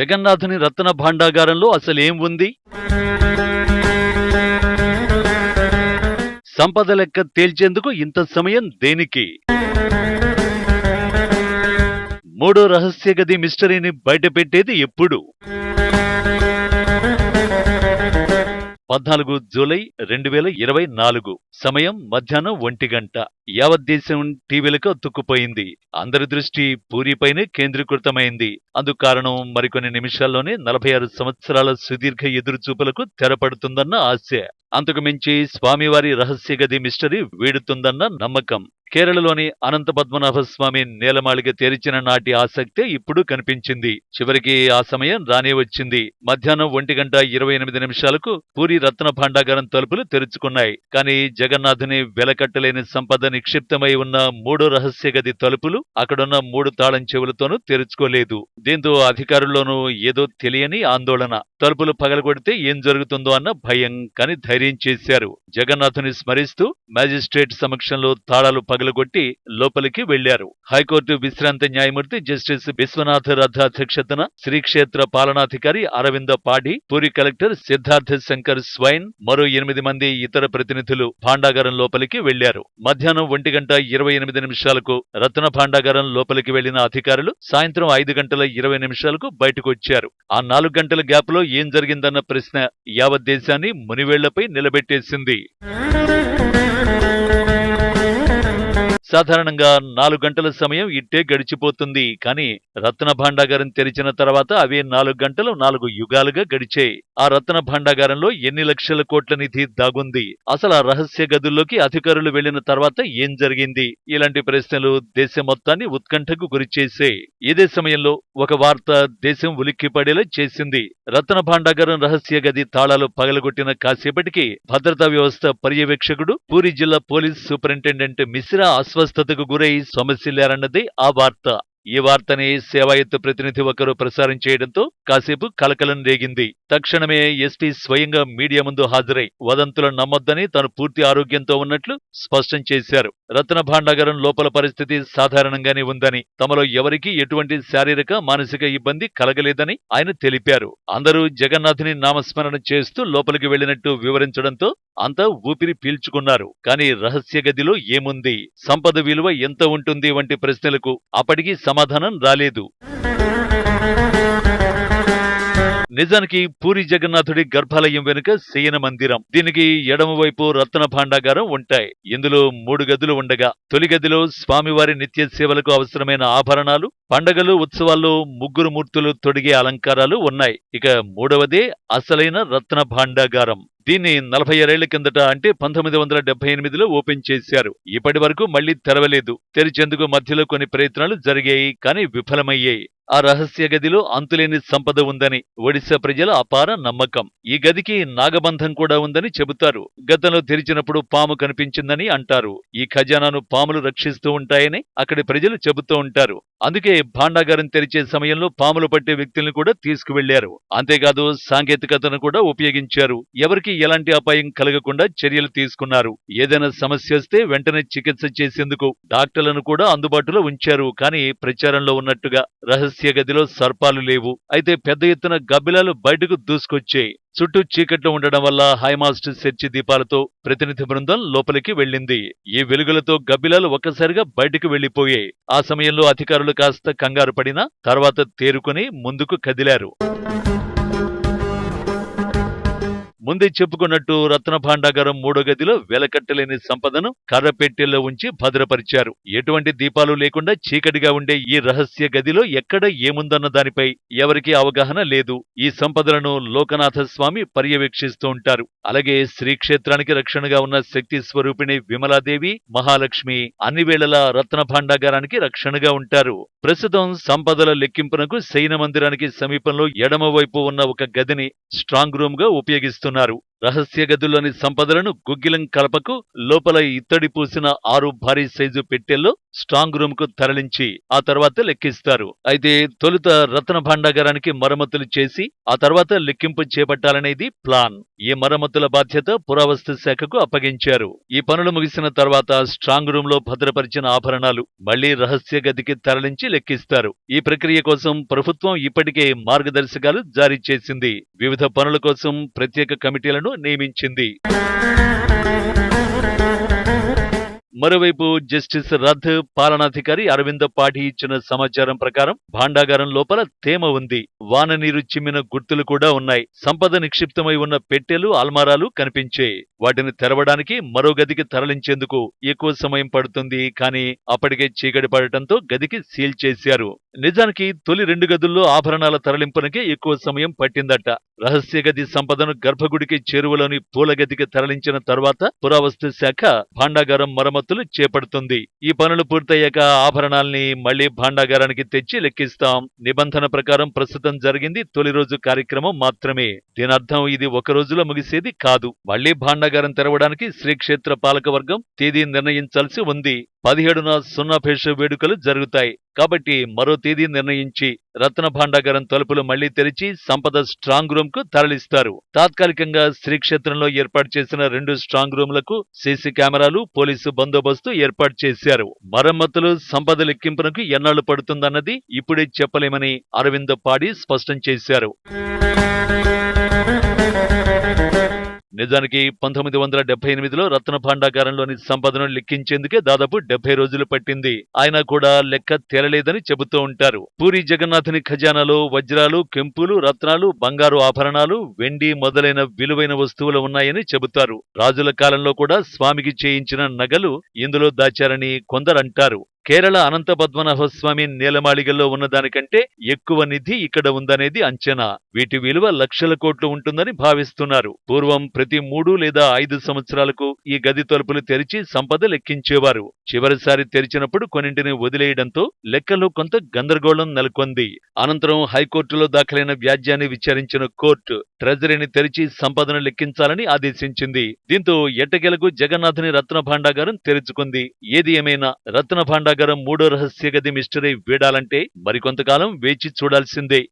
జగన్నాథుని రత్న భాండాగారంలో అసలేం ఉంది? సంపద లెక్క తేల్చేందుకు ఇంత సమయం దేనికి? మూడో రహస్య గది మిస్టరీని బయటపెట్టేది ఎప్పుడు? పద్నాలుగు జూలై రెండు వేల ఇరవై నాలుగు సమయం మధ్యాహ్నం ఒంటి గంట. యావత్ దేశం టీవీలకు అతుక్కుపోయింది. అందరి దృష్టి పూరిపైనే కేంద్రీకృతమైంది. అందుకారణం మరికొన్ని నిమిషాల్లోనే నలభై ఆరు సంవత్సరాల సుదీర్ఘ ఎదురుచూపులకు తెరపడుతుందన్న ఆశ. అంతకు మించి స్వామివారి రహస్య గది మిస్టరీ వీడుతుందన్న నమ్మకం. కేరళలోని అనంత పద్మనాభ స్వామి నేలమాళిగ తెరిచిన నాటి ఆసక్తే ఇప్పుడు కనిపించింది. చివరికి ఆ సమయం రానే వచ్చింది. మధ్యాహ్నం ఒంటి గంట ఇరవై ఎనిమిది నిమిషాలకు పూరి రత్న భాండాగారం తలుపులు తెరుచుకున్నాయి. కానీ జగన్నాథుని వెలకట్టలేని సంపద నిక్షిప్తమై ఉన్న మూడో రహస్య గది తలుపులు అక్కడున్న మూడు తాళం చెవులతోనూ తెరుచుకోలేదు. దీంతో అధికారుల్లోనూ ఏదో తెలియని ఆందోళన. తలుపులు పగలగొడితే ఏం జరుగుతుందో అన్న భయం కాని ధైర్యం చేశారు. జగన్నాథుని స్మరిస్తూ మ్యాజిస్ట్రేట్ సమక్షంలో తాళాలు పగలగొట్టి లోపలికి వెళ్ళారు హైకోర్టు విశ్రాంత న్యాయమూర్తి జస్టిస్ విశ్వనాథ రథ అధ్యక్షతన శ్రీక్షేత్ర పాలనాధికారి అరవింద పాడి పూరి కలెక్టర్ సిద్ధార్థ శంకర్ స్వైన్ మరో ఎనిమిది మంది ఇతర ప్రతినిధులు భాండాగారం లోపలికి వెళ్ళారు మధ్యాహ్నం ఒంటి గంట ఇరవై ఎనిమిది నిమిషాలకు రత్న భాండాగారం లోపలికి వెళ్ళిన అధికారులు సాయంత్రం ఐదు గంటల ఇరవై నిమిషాలకు బయటకు వచ్చారు. ఆ నాలుగు గంటల గ్యాప్లో ఏం జరిగిందన్న ప్రశ్న యావత్ దేశాన్ని మునివేళ్ళపై నిలబెట్టేసింది. సాధారణంగా నాలుగు గంటల సమయం ఇట్టే గడిచిపోతుంది. కానీ రత్న భాండాగారం తెరిచిన తర్వాత అవే నాలుగు గంటలు నాలుగు యుగాలుగా గడిచాయి. ఆ రత్న భాండాగారంలో ఎన్ని లక్షల కోట్ల నిధి దాగుంది? అసలు ఆ రహస్య గదుల్లోకి అధికారులు వెళ్ళిన తర్వాత ఏం జరిగింది? ఇలాంటి ప్రశ్నలు దేశం మొత్తాన్ని ఉత్కంఠకు గురిచేసే ఇదే సమయంలో ఒక వార్త దేశం ఉలిక్కిపడేలా చేసింది. రత్న భాండాగారం రహస్య గది తాళాలు పగలగొట్టిన కాసేపటికి భద్రతా వ్యవస్థ పర్యవేక్షకుడు పూరి జిల్లా పోలీస్ సూపరింటెండెంట్ మిశ్రా అస్వస్థతకు గురై సమస్యలేరన్నది ఆ వార్త. ఈ వార్తని సేవాయత్తు ప్రతినిధి ఒకరు ప్రసారం చేయడంతో కాసేపు కలకలం రేగింది. తక్షణమే ఎస్పీ స్వయంగా మీడియా ముందు హాజరై వదంతులను నమ్మొద్దని తాను పూర్తి ఆరోగ్యంతో ఉన్నట్లు స్పష్టం చేశారు. రత్న భాండాగారం లోపల పరిస్థితి సాధారణంగానే ఉందని తమలో ఎవరికీ ఎటువంటి శారీరక మానసిక ఇబ్బంది కలగలేదని ఆయన తెలిపారు. అందరూ జగన్నాథుని నామస్మరణ చేస్తూ లోపలికి వెళ్ళినట్టు వివరించడంతో అంతా ఊపిరి పీల్చుకున్నారు. కానీ రహస్య గదిలో ఏముంది? సంపద విలువ ఎంత ఉంటుంది? వంటి ప్రశ్నలకు అప్పటికీ సమాధానం రాలేదు. నిజానికి పూరి జగన్నాథుడి గర్భాలయం వెనుక శయన మందిరం. దీనికి ఎడమవైపు రత్న భాండాగారం ఉంటాయి. ఇందులో మూడు గదులు ఉండగా తొలి గదిలో స్వామివారి నిత్య సేవలకు అవసరమైన ఆభరణాలు పండగలు ఉత్సవాల్లో ముగ్గురు మూర్తులు తొడిగే అలంకారాలు ఉన్నాయి. ఇక మూడవదే అసలైన రత్న భాండాగారం. దీన్ని నలభై ఆరేళ్ళ కిందట అంటే పంతొమ్మిది వందల డెబ్బై ఎనిమిదిలో ఓపెన్ చేశారు. ఇప్పటి వరకు మళ్ళీ తెరవలేదు. తెరిచేందుకు మధ్యలో కొన్ని ప్రయత్నాలు జరిగాయి కానీ విఫలమయ్యాయి. ఆ రహస్య గదిలో అంతులేని సంపద ఉందని ఒడిశా ప్రజల అపార నమ్మకం. ఈ గదికి నాగబంధం కూడా ఉందని చెబుతారు. గతంలో తెరిచినప్పుడు పాము కనిపించిందని అంటారు. ఈ ఖజానాను పాములు రక్షిస్తూ ఉంటాయని అక్కడి ప్రజలు చెబుతూ ఉంటారు. అందుకే భాండాగారం తెరిచే సమయంలో పాములు పట్టే వ్యక్తులను కూడా తీసుకువెళ్ళారు. అంతేకాదు సాంకేతికతను కూడా ఉపయోగించారు. ఎవరికి ఎలాంటి అపాయం కలగకుండా చర్యలు తీసుకున్నారు. ఏదైనా సమస్య వస్తే వెంటనే చికిత్స చేసేందుకు డాక్టర్లను కూడా అందుబాటులో ఉంచారు. కానీ ప్రచారంలో ఉన్నట్టుగా రహస్య గదిలో సర్పాలు లేవు. అయితే పెద్ద ఎత్తున గబ్బిలాలు బయటకు దూసుకొచ్చాయి. చుట్టూ చీకట్లో ఉండడం వల్ల హైమాస్ట్ చర్చి దీపాలతో ప్రతినిధి బృందం లోపలికి వెళ్ళింది. ఈ వెలుగులతో గబ్బిలాలు ఒక్కసారిగా బయటకు వెళ్ళిపోయాయి ఆ సమయంలో అధికారులు కాస్త కంగారు పడినా తర్వాత తేరుకుని ముందుకు కదిలారు. ముందే చెప్పుకున్నట్టు రత్న భాండాగారం మూడో గదిలో వెలకట్టలేని సంపదను కర్రపెట్టెల్లో ఉంచి భద్రపరిచారు. ఎటువంటి దీపాలు లేకుండా చీకటిగా ఉండే ఈ రహస్య గదిలో ఎక్కడ ఏముందన్న దానిపై ఎవరికీ అవగాహన లేదు. ఈ సంపదలను లోకనాథ స్వామి పర్యవేక్షిస్తూ ఉంటారు. అలాగే శ్రీక్షేత్రానికి రక్షణగా ఉన్న శక్తి స్వరూపిణి విమలాదేవి మహాలక్ష్మి అన్ని వేళలా రత్న భాండాగారానికి రక్షణగా ఉంటారు. ప్రస్తుతం సంపదల లెక్కింపునకు శయన మందిరానికి సమీపంలో ఎడమవైపు ఉన్న ఒక గదిని స్ట్రాంగ్ రూమ్గా ఉపయోగిస్తున్నారు. när రహస్య గదిలోని సంపదలను గుగ్గిలం కలపకు లోపల ఇత్తడి పూసిన ఆరు భారీ సైజు పెట్టెల్లో స్ట్రాంగ్ రూమ్కు తరలించి ఆ తర్వాత లెక్కిస్తారు. అయితే తొలుత రత్న భాండాగారానికి మరమ్మతులు చేసి ఆ తర్వాత లెక్కింపు చేపట్టాలనేది ప్లాన్. ఈ మరమ్మతుల బాధ్యత పురావస్తు శాఖకు అప్పగించారు. ఈ పనులు ముగిసిన తర్వాత స్ట్రాంగ్ రూమ్లో భద్రపరిచిన ఆభరణాలు మళ్ళీ రహస్య గదికి తరలించి లెక్కిస్తారు. ఈ ప్రక్రియ కోసం ప్రభుత్వం ఇప్పటికే మార్గదర్శకాలు జారీ చేసింది. వివిధ పనుల కోసం ప్రత్యేక కమిటీలను నియమించింది. మరోవైపు జస్టిస్ రథ్ పాలనాధికారి అరవింద పాఠి ఇచ్చిన సమాచారం ప్రకారం భాండాగారం లోపల తేమ ఉంది. వాన నీరు చిమ్మిన గుర్తులు కూడా ఉన్నాయి. సంపద నిక్షిప్తమై ఉన్న పెట్టెలు అల్మారాలు కనిపించాయి. వాటిని తెరవడానికి మరో గదికి తరలించేందుకు ఎక్కువ సమయం పడుతుంది కానీ అప్పటికే చీకటి పడటంతో గదికి సీల్ చేశారు. నిజానికి తొలి రెండు గదుల్లో ఆభరణాల తరలింపునకే ఎక్కువ సమయం పట్టిందట. రహస్య గది సంపదను గర్భగుడికి చేరువలోని పూల గదికి తరలించిన తర్వాత పురావస్తు శాఖ భాండాగారం మరమ్మతులు చేపడుతుంది. ఈ పనులు పూర్తయ్యాక ఆభరణాల్ని మళ్ళీ భాండాగారానికి తెచ్చి లెక్కిస్తాం. నిబంధన ప్రకారం ప్రస్తుతం జరిగింది. తొలి రోజు కార్యక్రమం మాత్రమే. దీనర్థం ఇది ఒక రోజులో ముగిసేది కాదు. మళ్ళీ భాండాగారం తెరవడానికి శ్రీక్షేత్ర పాలకవర్గం తేదీ నిర్ణయించాల్సి ఉంది. పదిహేడున సున్నాభేష వేడుకలు జరుగుతాయి. కాబట్టి మరో తేదీ నిర్ణయించి రత్న భాండాగారం తలుపులు మళ్ళీ తెరిచి సంపద స్ట్రాంగ్ రూమ్కు తరలిస్తారు. తాత్కాలికంగా శ్రీక్షేత్రంలో ఏర్పాటు చేసిన రెండు స్ట్రాంగ్ రూమ్లకు సీసీ కెమెరాలు పోలీసు బందోబస్తు ఏర్పాటు చేశారు. మరమ్మతులు సంపద లెక్కింపునకు ఎన్నాళ్ళు పడుతుందన్నది ఇప్పుడే చెప్పలేమని అరవింద్ పాడి స్పష్టం చేశారు. నిజానికి పంతొమ్మిది వందల డెబ్బై ఎనిమిదిలో రత్న భాండాగారంలోని సంపదను లెక్కించేందుకే దాదాపు డెబ్బై రోజులు పట్టింది. ఆయన కూడా లెక్క తేలలేదని చెబుతూ ఉంటారు. పూరి జగన్నాథుని ఖజానాలో వజ్రాలు కెంపులు రత్నాలు బంగారు ఆభరణాలు వెండి మొదలైన విలువైన వస్తువులు ఉన్నాయని చెబుతారు. రాజుల కాలంలో కూడా స్వామికి చేయించిన నగలు ఇందులో దాచారని కొందరంటారు కేరళ అనంత పద్మనాభ స్వామి ఉన్నదానికంటే ఎక్కువ నిధి ఇక్కడ ఉందనేది అంచనా. వీటి విలువ లక్షల కోట్లు ఉంటుందని భావిస్తున్నారు. పూర్వం ప్రతి మూడు లేదా ఐదు సంవత్సరాలకు ఈ గది తలుపులు తెరిచి సంపద లెక్కించేవారు. చివరిసారి తెరిచినప్పుడు కొన్నింటిని వదిలేయడంతో లెక్కలో కొంత గందరగోళం నెలకొంది. అనంతరం హైకోర్టులో దాఖలైన వ్యాజ్యాన్ని విచారించిన కోర్టు ట్రెజరీని తెరిచి సంపదను లెక్కించాలని ఆదేశించింది. దీంతో ఎట్టకెలకు జగన్నాథుని రత్న భాండాగారం తెరుచుకుంది. ఏది ఏమైనా రత్న భాండాగారం మూడో రహస్య గది మిస్టరీ వీడాలంటే మరికొంతకాలం వేచి చూడాల్సిందే.